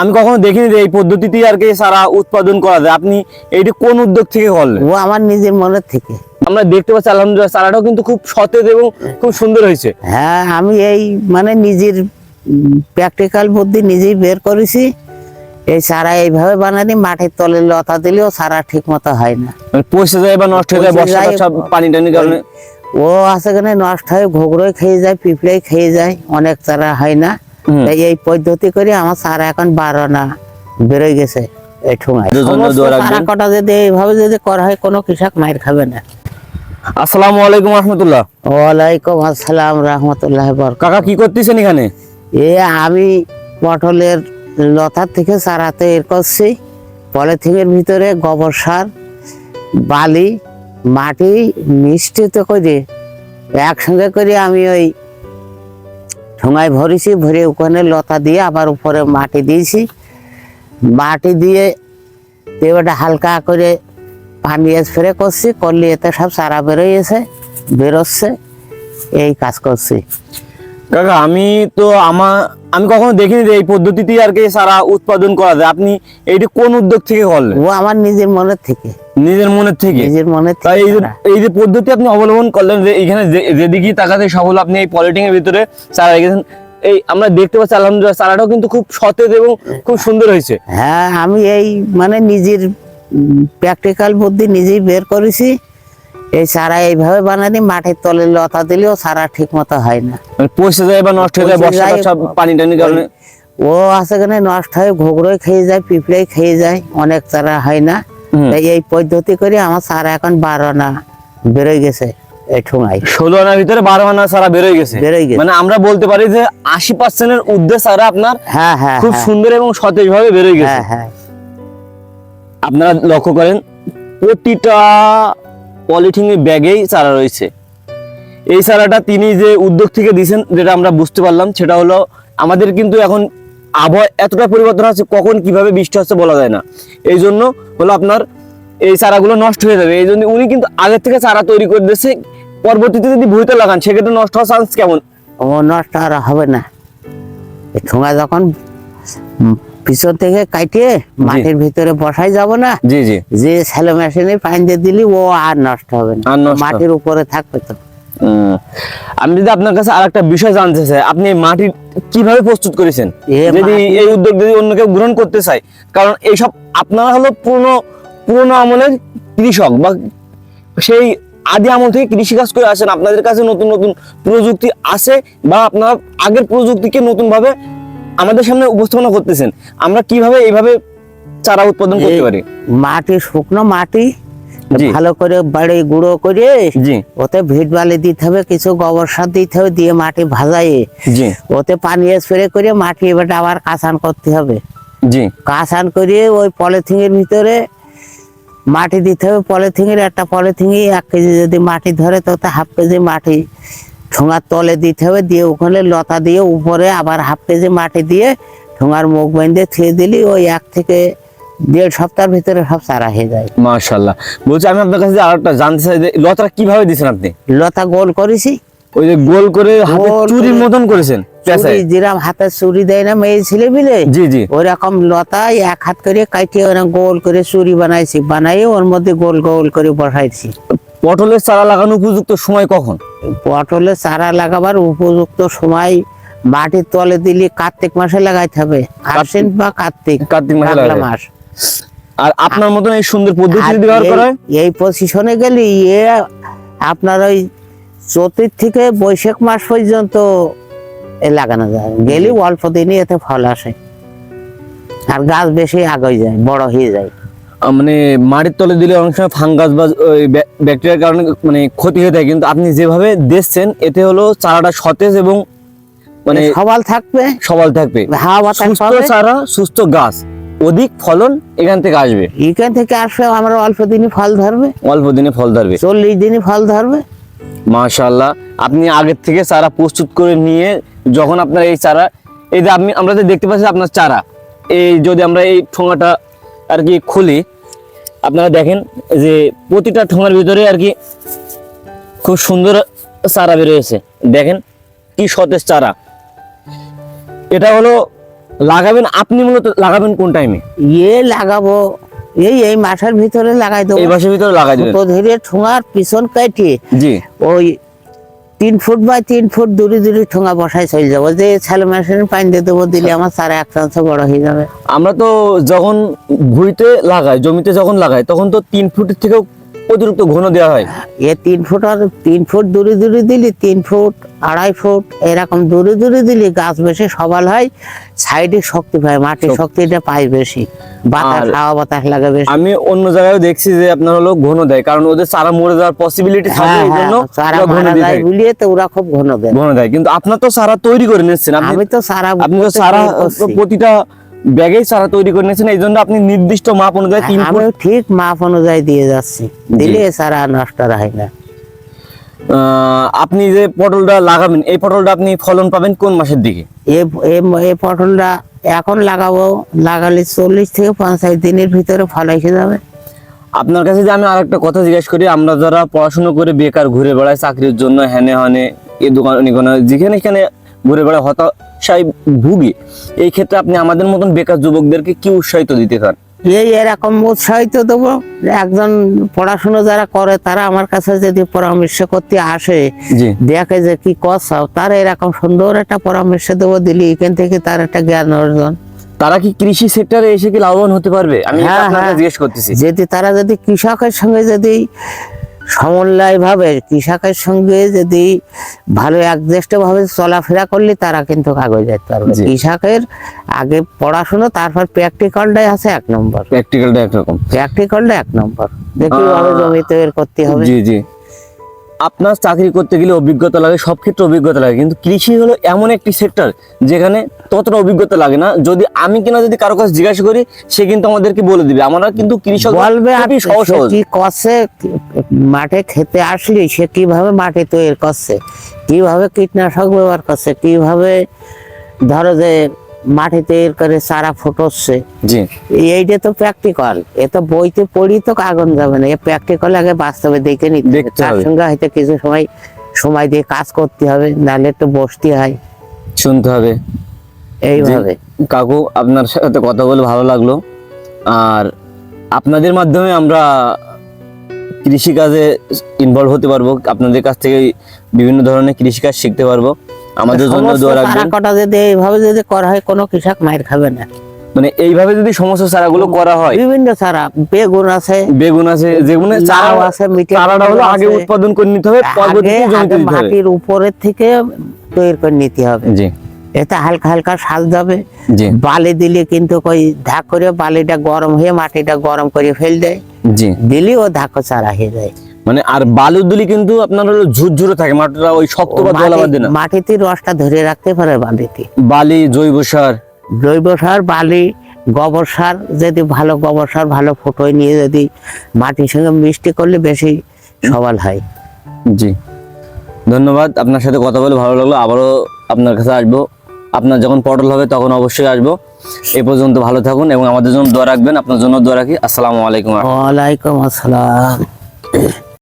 আমি কখনো দেখিনি যে এই পদ্ধতিতে আর কি সারা উৎপাদন করা যায়। আপনি এইটি কোন উদ্যোগ থেকে করলেন? ও আমার নিজের মনের থেকে। আমরা দেখতে পাচ্ছি আলহামদুলিল্লাহ চারাটাও কিন্তু খুব সতেজ এবং খুব সুন্দর হয়েছে। হ্যাঁ আমি এই মানে নিজের প্র্যাকটিক্যাল বুদ্ধি নিজেই বের করেছি। এই সারা এইভাবে বানানি মাটির তলে লতা দিলেও সারা ঠিক মতো হয় না। মানে পচে যায় বা নষ্ট হয়ে যায় বর্ষা সব পানি টানির কারণে। ও আছে কেন নষ্ট হয় ঘুঘরোয় খেয়ে যায় পিঁপড়ে খেয়ে যায় অনেক চারা হয় না। তাই এই পদ্ধতি করে আমার চারা এখন বারো না বেরোয় গেছে। এই ঠুঙায় কটা যদি এইভাবে যদি করা হয় কোনো কৃষক মায়ের খাবে না। আসসালামু আলাইকুম রহমতুল্লাহ। ওয়ালাইকুম আসসালাম রহমতুল্লাহ কাকা কি করতেছেন এখানে? এ আমি পটলের লতার থেকে চারা তৈরি করছি। পলিথিনের ভিতরে গোবর সার বালি মাটি মিষ্টিত করে। একসঙ্গে করে আমি ওই ঠোঙায় ভরেছি, ভরে ওখানে লতা দিয়ে আবার উপরে মাটি দিয়েছি। মাটি দিয়ে এবারটা হালকা করে পানি স্প্রে করছি, করলে এতে সব চারা বেরোয়েছে বেরোচ্ছে, এই কাজ করছি। কাকা, আমি তো আমার আমি কখনো দেখিনি যে এই পদ্ধতিতে আর কি সারা উৎপাদন করা যায়। আপনি এইটা কোন উদ্যোগ থেকে করলেন? ও আমার নিজের মনের থেকে। নিজের মনের থেকে? নিজের মনের তাই এই যে। এই যে পদ্ধতি আপনি অবলম্বন করলেন যে এখানে যে- যেদিকেই তাকাতে সফল আপনি এই পলিটিং এর ভিতরে চারা রেখেছেন এই আমরা দেখতে পাচ্ছি আলহামদুলিল্লাহ চারাটাও কিন্তু খুব সতেজ এবং খুব সুন্দর হয়েছে। হ্যাঁ আমি এই মানে নিজের প্র্যাকটিক্যাল বুদ্ধি নিজেই বের করেছি। এই চারা এইভাবে বানানি মাটির তলে লতা দিলেও চারা ঠিক মতো হয় না। মানে পচে যায় বা নষ্ট হয়ে যায় সব পানি টানির কারণে? ও আছে কেন নষ্ট হয় ঘুঘরোয় খেয়ে যায় পিঁপড়ে খেয়ে যায় অনেক চারা হয় না। তাই এই পদ্ধতি করে আমার চারা এখন বারো না বেরোয় গেছে ষোলো আনার ভিতরে বারো আনা চারা বেরোয় গেছে। বেরোয় গেছে। মানে আমরা বলতে পারি যে আশি পার্সেন্টের উদ্দেশ্য চারা আপনার হ্যাঁ হ্যাঁ খুব হ্যাঁ, সুন্দর এবং সতেজ ভাবে বেরোয় গেছে। হ্যাঁ হ্যাঁ। আপনারা লক্ষ্য করেন প্রতিটা পলিথিনের ব্যাগেই চারা রয়েছে। এই চারাটা তিনি যে উদ্যোগ থেকে দিয়েছেন, যেটা আমরা বুঝতে পারলাম, সেটা হলো আমাদের কিন্তু এখন আবহাওয়া এতটা পরিবর্তন আছে কখন কীভাবে বৃষ্টি হচ্ছে বলা যায় না। এই জন্য হলো আপনার এই চারাগুলো নষ্ট হয়ে যাবে। এই জন্য উনি কিন্তু আগের থেকে চারা তৈরি করে দিয়েছে। পরবর্তীতে যদি ভুঁইতে লাগান, সেক্ষেত্রে নষ্ট হওয়ার চান্স কেমন? ও, নষ্ট আর হবে না। ঠোঙা যখন পিছন থেকে কাটিয়ে মাটির ভিতরে বসাই যাব না? জি জি। যে স্যালো মেশিনে পানি দিয়ে দিলি ও আর নষ্ট হবে না। মাটির উপরে থাকবে তো। আমি যদি আপনার কাছে আরেকটা বিষয় জানতে চাই আপনি মাটি কীভাবে প্রস্তুত করেছেন? যদি এই উদ্যোগ যদি অন্য কেউ গ্রহণ করতে চায় কারণ এইসব আপনারা হলো পুরনো পুরনো আমলের কৃষক বা সেই আদি আমল থেকে কৃষি কাজ করে আসেন। আপনাদের কাছে নতুন নতুন প্রযুক্তি আছে বা আপনারা আগের প্রযুক্তিকে নতুন ভাবে আমাদের সামনে উপস্থাপনা করতেছেন আমরা কীভাবে এইভাবে চারা উৎপাদন করতে পারি? মাটি শুকনো মাটি ভালো করে বাড়ি গুঁড়ো করে ওতে ভিট বালি দিতে হবে কিছু গোবর সার দিতে হবে দিয়ে মাটি ভাজাই। ওতে পানি স্প্রে করে মাটি এবার আবার কাঁচান করতে হবে। কাঁচান করে ওই পলিথিনের ভিতরে মাটি দিতে হবে পলিথিনের একটা পলিথিনে এক কেজি যদি মাটি ধরে তো হাফ কেজি মাটি ঠোঙার তলে দিতে হবে দিয়ে ওখানে লতা দিয়ে উপরে আবার হাফ কেজি মাটি দিয়ে ঠোঙার মুখ বেঁধে থুয়ে দিলি ওই এক থেকে দেড় সপ্তাহের ভিতরে সব চারা হয়ে যায়। মাশাল্লাহ। বলছি আমি আপনার কাছে আরেকটা জানতে চাই যে লতাটা কীভাবে দিয়েছেন আপনি? লতা গোল করেছি। ওই যে গোল করে হাতে চুরির মতন করেছেন পেঁচায়। চুরি যেরাম হাতে চুরি দেয় না মেয়ে ছেলে মিলে? জি জি। ওরকম লতায় এক হাত করে কাটিয়ে ওরকম গোল করে চুরি বানাইছি বানাই ওর মধ্যে গোল গোল করে বসাইছি। পটলের চারা লাগানো উপযুক্ত সময় কখন? পটলে চারা লাগাবার উপযুক্ত সময় মাটির তলে দিলে কার্তিক মাসে লাগাইতে হবে। আশ্বিন বা কার্তিক কার্তিক মাসে আর আপনার মতন এই সুন্দর পদ্ধতি ব্যবহার এই- করা এই পজিশনে গেলে এ আপনার ওই চতুর্থ থেকে বৈশাখ মাস পর্যন্ত এ লাগানো যায়। গেলে অল্প দিনই এতে ফল আসে। আর গাছ বেশি আগে যায় বড় হয়ে যায়। মানে মাটির তলে দিলে অনেক সময় ফাঙ্গাস বা ওই ব্যাক- ব্যাকটেরিয়ার কারণে মানে ক্ষতি হয়ে থাকে। কিন্তু আপনি যেভাবে দেখছেন এতে হলো চারাটা সতেজ এবং মানে সবাল থাকবে। সবাল থাকবে। হাওয়া সুস্থ চারা সুস্থ গাছ অধিক ফলন এখান থেকে আসবে। এখান থেকে আসবে আমরা অল্প দিনই ফল ধরবে। অল্প দিনে ফল ধরবে। চল্লিশ দিনে ফল ধরবে। মাশাল্লাহ আপনি আগের থেকে চারা প্রস্তুত করে নিয়ে যখন আপনার এই চারা এই যে আপনি আমরা যে দেখতে পাচ্ছি আপনার চারা এই যদি আমরা এই ঠোঙাটা আর কি খুলি। আপনারা দেখেন যে প্রতিটা ঠোঙার ভিতরে আর কি খুব সুন্দর চারা বেরিয়েছে। দেখেন কি সতেজ চারা। এটা হলো লাগাবেন আপনি মূলত লাগাবেন কোন টাইমে ইয়ে লাগাবো এই এই মাসের ভিতরে লাগাই দেবো। এই মাসের ভিতরে লাগাই দেবেন। তো ধরে ঠোঙার পিছন কাটিয়ে জি। ওই তিন ফুট বাই তিন ফুট দূরে দূরে ঠোঙা বসায় চলে যাব। যে ছেলে মেশিন পানি দিয়ে দেবো দিলে আমার চারা এক চান্স বড় হয়ে যাবে। আমরা তো যখন ভুঁইতে লাগাই, জমিতে যখন লাগাই, তখন তো তিন ফুটের থেকেও অতিরিক্ত ঘন দেওয়া হয়? এ তিন ফুট আর তিন ফুট দূরে দূরে দিলি তিন ফুট আড়াই ফুট এরকম দূরে দূরে দিলি গাছ বেশি সবাল হয় সাইডে শক্তি পায় মাটির শক্তিটা পায় বেশি। বাতাস হাওয়া বাতাস লাগে বেশি। আমি অন্য জায়গায় দেখছি যে আপনার হলো ঘন দেয় কারণ ওদের চারা মরে যাওয়ার পসিবিলিটি থাকে হ্যাঁ এই জন্য হ্যাঁ চারা ওরা ঘন দিয়ে। বুলিয়ে তো ওরা খুব ঘন দেয়। ঘন দেয়। কিন্তু আপনার তো চারা তৈরি করে নিচ্ছেন আমি তো সারা আপনি তো চারা প্রতিটা ব্যাগেই চারা তৈরি করে নিয়েছেন এই জন্য আপনি নির্দিষ্ট মাপ অনুযায়ী তিন ফুট আমি ঠিক মাপ অনুযায়ী দিয়ে যাচ্ছি। দিলে সারা নষ্ট হয় না। আপনি যে পটলটা লাগাবেন এই পটলটা আপনি ফলন পাবেন কোন মাসের দিকে? এ এ- এ পটলটা এখন লাগাবো লাগালে চল্লিশ থেকে পঞ্চাশ দিনের ভিতরে ফল এসে যাবে। আপনার কাছে যে আমি আরেকটা কথা জিজ্ঞেস করি আমরা যারা পড়াশোনা করে বেকার ঘুরে বেড়াই চাকরির জন্য হেনে হনে এ দোকান যেখানে এখানে ঘুরে বেড়ায় হতাশায় ভুগি এই ক্ষেত্রে আপনি আমাদের মতন বেকার যুবকদেরকে কি উৎসাহিত দিতে চান? এই এরকম উৎসাহিত দেবো একজন পড়াশোনা যারা করে তারা আমার কাছে যদি পরামর্শ করতে আসে দেখে যে কি করছাও তারা এরকম সুন্দর একটা পরামর্শ দেবো দিলি এখান থেকে তার একটা জ্ঞান অর্জন। তারা কি কৃষি সেক্টরে এসে কি লাভবান হতে পারবে? আমি হ্যাঁ, হ্যাঁ। জিজ্ঞেস করতেছি। যদি তারা যদি কৃষকের সঙ্গে যদি সমন্বয় ভাবে কৃষকের সঙ্গে যদি ভালো একদৃষ্ট ভাবে চলাফেরা করলে তারা কিন্তু কাগজ যেতে পারবে। কৃষকের আগে পড়াশোনা তারপর প্র্যাকটিক্যালটাই আছে এক নম্বর। প্র্যাকটিক্যালটা একরকম প্র্যাকটিক্যালটা এক নম্বর। যে কীভাবে জমিতে জমি তৈরি করতে হবে। জি জি। আপনার চাকরি করতে গেলে অভিজ্ঞতা লাগে সব ক্ষেত্রে অভিজ্ঞতা লাগে। কিন্তু কৃষি হলো এমন একটি সেক্টর যেখানে ততটা অভিজ্ঞতা লাগে না। যদি আমি কিনা যদি কারও কাছে জিজ্ঞাসা করি সে কিন্তু আমাদেরকে বলে দিবে। আমরা কিন্তু কৃষক বলবে খুবই সহজ কি করছে মাঠে খেতে আসলে সে কীভাবে মাটি তৈরি করছে কীভাবে কীটনাশক ব্যবহার করছে কীভাবে ধরো যে মাটি তৈরি করে চারা ফুটোচ্ছে। জি। এইটা তো প্র্যাকটিক্যাল এ তো বইতে পড়ি তো আগুন যাবে না। এ প্র্যাকটিক্যাল আগে বাস্তবে দেখে নিতে হবে। তার সঙ্গে হয়তো কিছু সময় সময় দিয়ে কাজ করতে হবে নাহলে একটু বসতে হয়। শুনতে হবে। এইভাবে। কাকু আপনার সাথে কথা বলে ভালো লাগল। আর আপনাদের মাধ্যমে আমরা কৃষিকাজে ইনভলভ হতে পারব। আপনাদের কাছ থেকে বিভিন্ন ধরনের কৃষিকাজ শিখতে পারব। আমাদের জন্য দোয়া রাখবেন। কটা যদি এইভাবে যদি করা হয় কোনো কৃষক মায়ের খাবে না। মানে এইভাবে যদি সমস্ত চারাগুলো করা হয়। বিভিন্ন চারা বেগুন আছে বেগুন আছে যেগুলো চারা আছে, চারাটা হলো আগে উৎপাদন করে নিতে হবে পরবর্তীতে জমিতে দিতে হবে। মাটির উপরের থেকে তৈরি করে নিতে হবে। জি। এতে হালকা হালকা সাজ যাবে। বালি দিলে কিন্তু ওই ধাক করে বালিটা গরম হয়ে মাটিটা গরম করে ফেল দেয়। জি। দিলে ও ধাক চারা হয়ে যায়। মানে আর বালুর দুলি কিন্তু আপনার হলো ঝুরঝুরে থাকে মাটিটা ওই শক্ত বা মাটি- বাঁধে না? মাটিতে রসটা ধরে রাখতে পারে বালিতে। বালি জৈব সার? জৈব সার বালি গোবর সার যদি ভালো গোবর সার ভালো ফটোয় নিয়ে যদি মাটির সঙ্গে মিষ্টি করলে বেশি সবল হয়। জি। ধন্যবাদ আপনার সাথে কথা বলে ভালো লাগল আবারও আপনার কাছে আসব। আপনার যখন পটল হবে তখন অবশ্যই আসব। এ পর্যন্ত ভালো থাকুন এবং আমাদের জন্য দোয়া রাখবেন আপনার জন্য দোয়া রাখি। আসসালামু আলাইকুম। ওয়ালাইকুম আসসালাম।